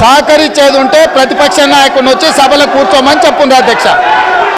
సహకరించేది ఉంటే ప్రతిపక్ష నాయకుడిని వచ్చి సభలో కూర్చోమని చెప్పుండ్రు అధ్యక్ష.